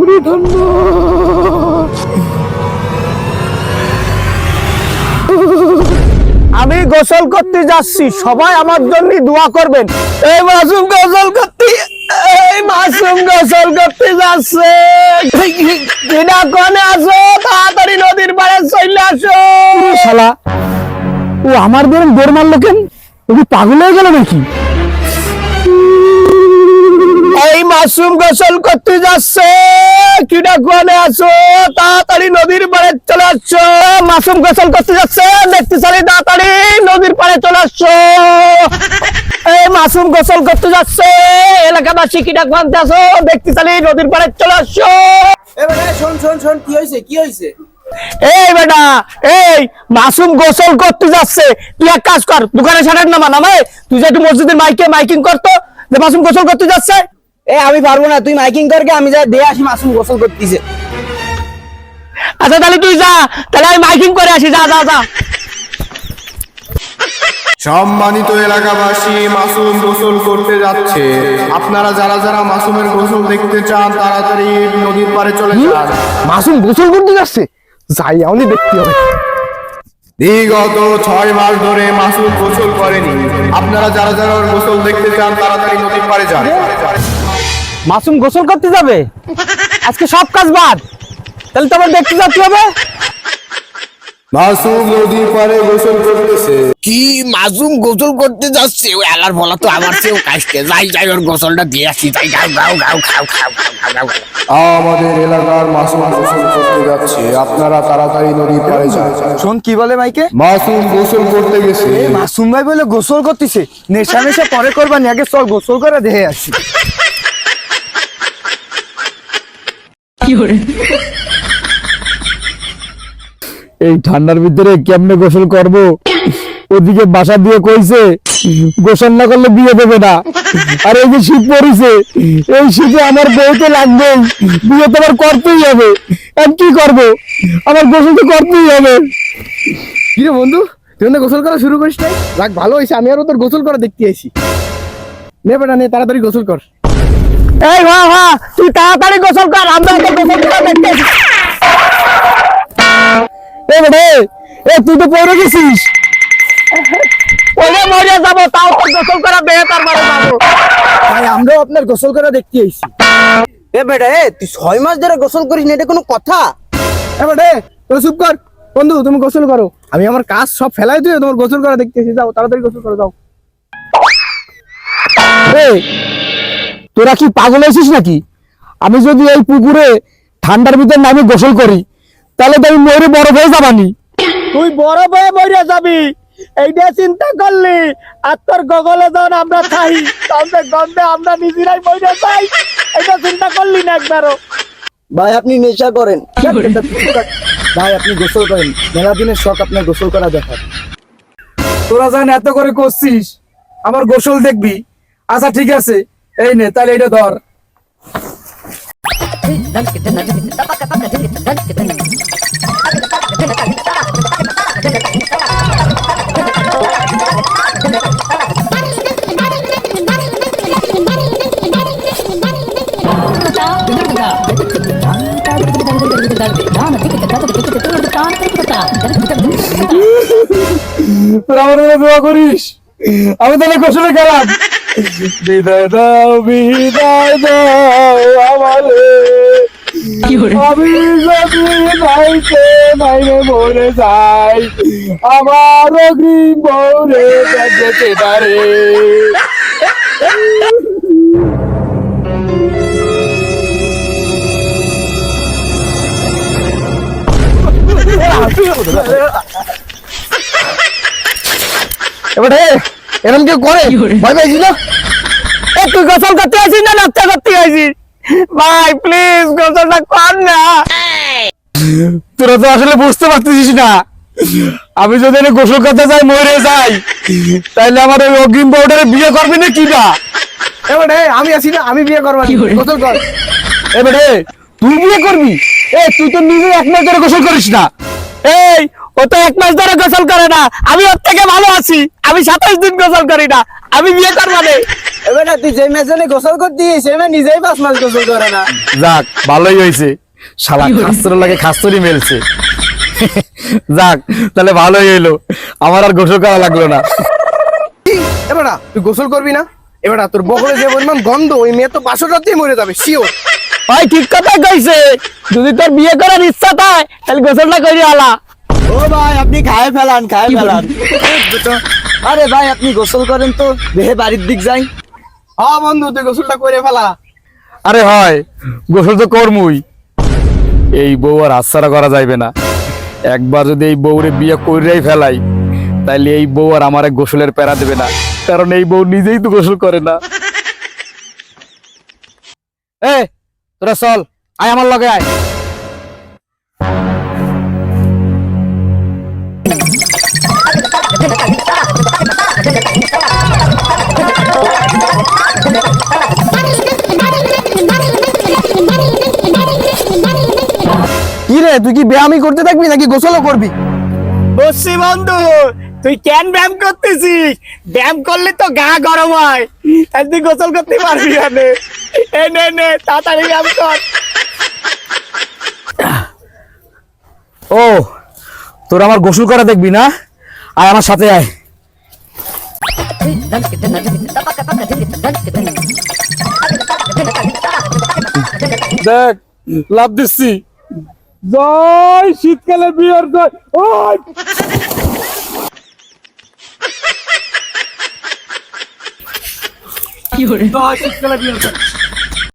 ওরে ঠান্ডা আমি গোসল করতে যাচ্ছি সবাই আমার জন্য দোয়া করবেন। এই মাসুম গোসল করতে এই মাসুম গোসল করতে যাচ্ছে। কিনা কনে আসো তাড়াতাড়ি নদীর পাড়ে চলে আসো। শালা ও আমার বেরন দৌড় মারলো কেন? ও কি পাগল হয়ে গেল নাকি? এই মাসুম গোসল করতে যাচ্ছে। কিনা কোনে আসো তাড়াতাড়ি নদীর পাড়ে চলে আসছো। মাসুম গোসল করতে যাচ্ছে। দেখতে চালি তাড়াতাড়ি নদীর পাড়ে চলে আসছো। এই মাসুম গোসল করতে যাচ্ছে। এলাকাবাসী কিনা কোনতে আসো দেখতে চালি নদীর পাড়ে চলে আসছো। এবারে শোন শোন শোন কি হয়েছে? কি হয়েছে? এই বেটা এই মাসুম গোসল করতে যাচ্ছে। তুই এক কাজ কর দোকানে নামা তুই যে একটু মসজিদের মাইকে মাইকিং করতো যে মাসুম গোসল করতে যাচ্ছে। এ আমি পারব না তুই মাইকিং করকে আমি যা দিয়ে আসি মাসুম গোসল করতেছে। আচ্ছা তাহলে তুই যা তাহলে আমি মাইকিং করে আসি যা যা যা। সম্মানিত এলাকাবাসী মাসুম গোসল করতে যাচ্ছে। আপনারা যারা যারা মাসুমের গোসল দেখতে চান তাড়াতাড়ি নদীর পাড়ে চলে যান। মাসুম গোসল করতে যাচ্ছে? যাই আমি দেখতে হবে। বিগত ছয় মাস ধরে মাসুম গোসল করেনি। আপনারা যারা যারা গোসল দেখতে চান তাড়াতাড়ি নদীর পাড়ে যান। মাসুম গোসল করতে যাবে? আজকে সব কাজ বাদ। তাহলে তো আমার দেখতে যেতে হবে? মাসুম নদীর পাড়ে গোসল করতেছে। কি মাসুম গোসল করতে যাচ্ছে? ওই আলার বলা তো আমার চেয়েও কাশতে। যাই যাই ওর গোসলটা দিয়ে আসি। যাই গাও গাও গাও খাও খাও খাও আমাদের এলাকার মাসুম গোসল করতে যাচ্ছে। আপনারা তাড়াতাড়ি নদীর পাড়ে যান। শোন কি বলে মাইকে? মাসুম গোসল করতে গেছে। মাসুম ভাই বলে গোসল করতেছে। নেশা নেশা পরে করবানি আগে চল গোসল করে দেখে আসি। এই ঠান্ডার ভিতরে কেমনে গোসল করব? ওদিকে বাসা দিয়ে কইছে গোসল না করলে বিয়ে দেবে না। আর এই যে শীত পড়েছে এই শীতে আমার বউতে লাগবে বিয়ে তো আমার করতেই হবে। আর কি করব? আমার গোসল তো করতেই হবে। কি রে বন্ধু তুই না গোসল করা শুরু করিস নাই? যাক ভালো হয়েছে আমি আরও তোর গোসল করা দেখতে আসি নে বেটা নে তাড়াতাড়ি গোসল কর। এই মা মা তুই তাড়াতাড়ি গোসল কর আমরা তো গোসল করা দেখতে এ বেটে এ তুই তো পড়ে গেছিস। পড়ে মরে যাব তাও তো গোসল করা বেহতার মারে যাব। ভাই আমরাও আপনার গোসল করা দেখতে আইছি। এ বেটা এ তুই ছয় মাস ধরে গোসল করিস না এটা কোনো কথা? এ বেটা এ, তোরা চুপ কর। বন্ধু তুমি গোসল করো। আমি আমার কাজ সব ফেলাই দিয়ে তোমার গোসল করা দেখতে এসেছি যাও তাড়াতাড়ি গোসল করে যাও। এই, তোরা কি পাগল হয়েছিস নাকি? আমি যদি এই পুকুরে ঠান্ডার ভিতর নামে গোসল করি তাহলে তো আমি মরে বরফ হয়ে যাবানি। তুই বরফ হয়ে মরে যাবি। এইটা চিন্তা করলি আর তোর গগলে যখন আমরা খাই তবে গন্ধে আমরা নিজেরাই মরে যাই। এটা চিন্তা করলি না একবারও। ভাই আপনি নেশা করেন। ভাই আপনি গোসল করেন। মেলা দিনের শখ আপনার গোসল করা দেখার। তোরা জান এত করে করছিস আমার গোসল দেখবি? আচ্ছা ঠিক আছে। এই নে তাহলে এটা ধর। তোরা আমার জন্য দোয়া করিস। আমি তাহলে গোসলে গেলাম। বিদায় দাও বিদায় দাও আমারে। আমি যদি নাইতে নাইরে মরে যাই আমার অগ্রিম বৌরে যেতে পারে এবারে এরকম কেউ করে? ভয় পাইছিস না? এ তুই গোসল করতে আসিস না নাচতে করতে আসিস? ভাই প্লিজ গোসলটা কর না। তোরা তো আসলে বুঝতে পারতেছিস না। আমি যদি গোসল করতে যাই মরে যাই। তাইলে আমার ওই অগ্রিম বউটারে বিয়ে করবি না কি না এবারে আমি আছি না আমি বিয়ে করব গোসল কর। এবারে তুই বিয়ে করবি? এ তুই তো নিজে এক মাস ধরে গোসল করিস না। এই ও তো এক মাস ধরে গোসল করে না। আমি ওর থেকে ভালো আছি। আমি সাতাশ দিন গোসল করি না। আমি বিয়ে করব বেটা তুই যে গোসল করতে সে নিজেই পাঁচ মাস গোসল করে না। যাক ভালোই হয়েছে। শালা খাস্তর লাগে খাস্তরই মেলছে। যাক তাহলে ভালোই হইল। আমার আর গোসল করা লাগল না। এ বেটা তুই গোসল করবি না? এ বেটা তোর বগলে যে পরিমাণ গন্ধ ওই মেয়ে তো বাসর রাতেই মরে যাবে শিওর ভাই ঠিক কথাই কইছে। যদি তোর বিয়ে করার ইচ্ছা থাকে তাহলে গোসলটা করি আলা ও ভাই আপনি খায় ফেলান খায় ফেলান। আরে ভাই আপনি গোসল করেন তো দেহে বাড়ির দিক যাই। হ্যাঁ বন্ধু তুই গোসলটা করে ফেলা। আরে হয় গোসল তো করমুই। এই বউ আর হাতছাড়া করা যাইবে না। একবার যদি এই বউরে বিয়ে কইরাই ফেলাই তাইলে এই বউ আর আমার গোসলের প্যারা দেবে না। কারণ এই বউ নিজেই তো গোসল করে না। এ তোরা চল আয় আমার লগে আয়। কি রে তুই কি ব্যায়ামই করতে থাকবি নাকি গোসলও করবি? বসছি বন্ধু তুই কেন ব্যায়াম করতেছিস? ব্যায়াম করলে তো গা গরম হয়। তাই তুই গোসল করতে পারবি না নে। এ নে নে তাড়াতাড়ি ব্যায়াম কর। ও তোর আমার গোসল করা দেখবি না? আয় আমার সাথে আয়। দেখ লাভ দিচ্ছি। জয় শীতকালে বিয়ের জয়। ওই! জয় শীতকালে বিয়ের জয়।